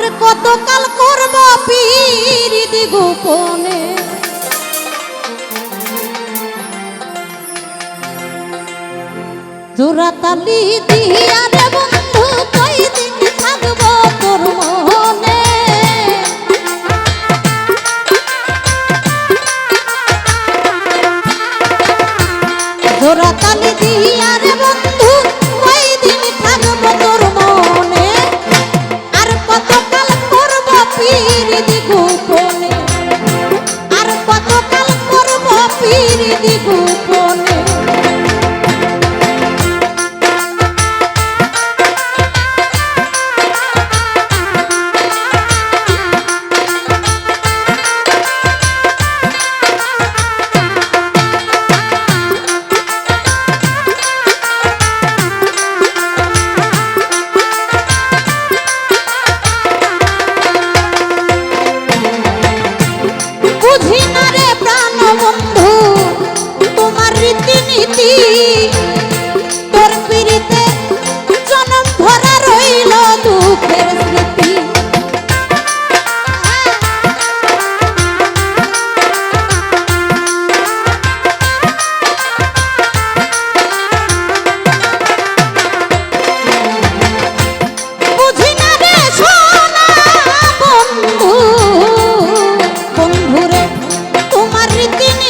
আর কতকাল করব পিরিতি গোপনে? জোড়া তালি দিয়া রে বন্ধু কই দিন থাকব তোর মনে? জোড়া তালি দিয়া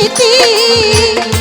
হইতি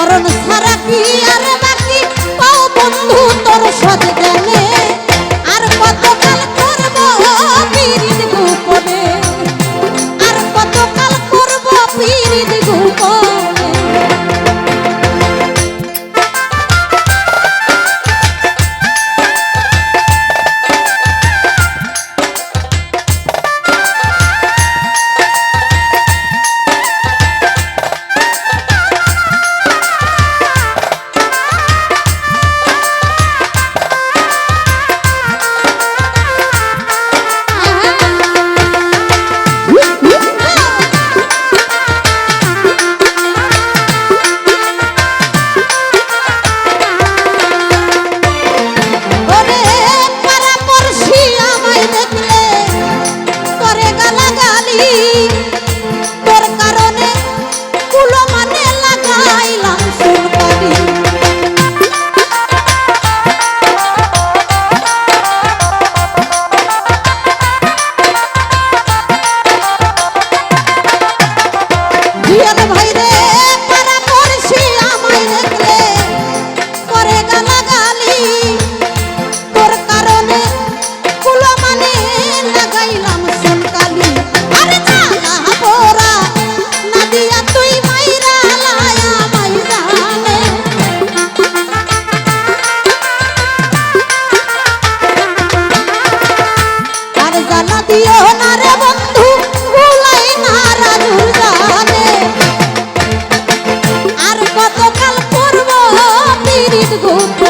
মরণ সারা কি আর বাকি? পাও বন্ধু তোর সাথে গেলে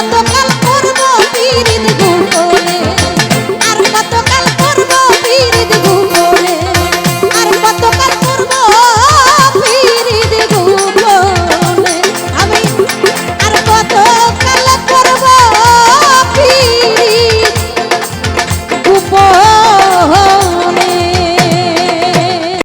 tu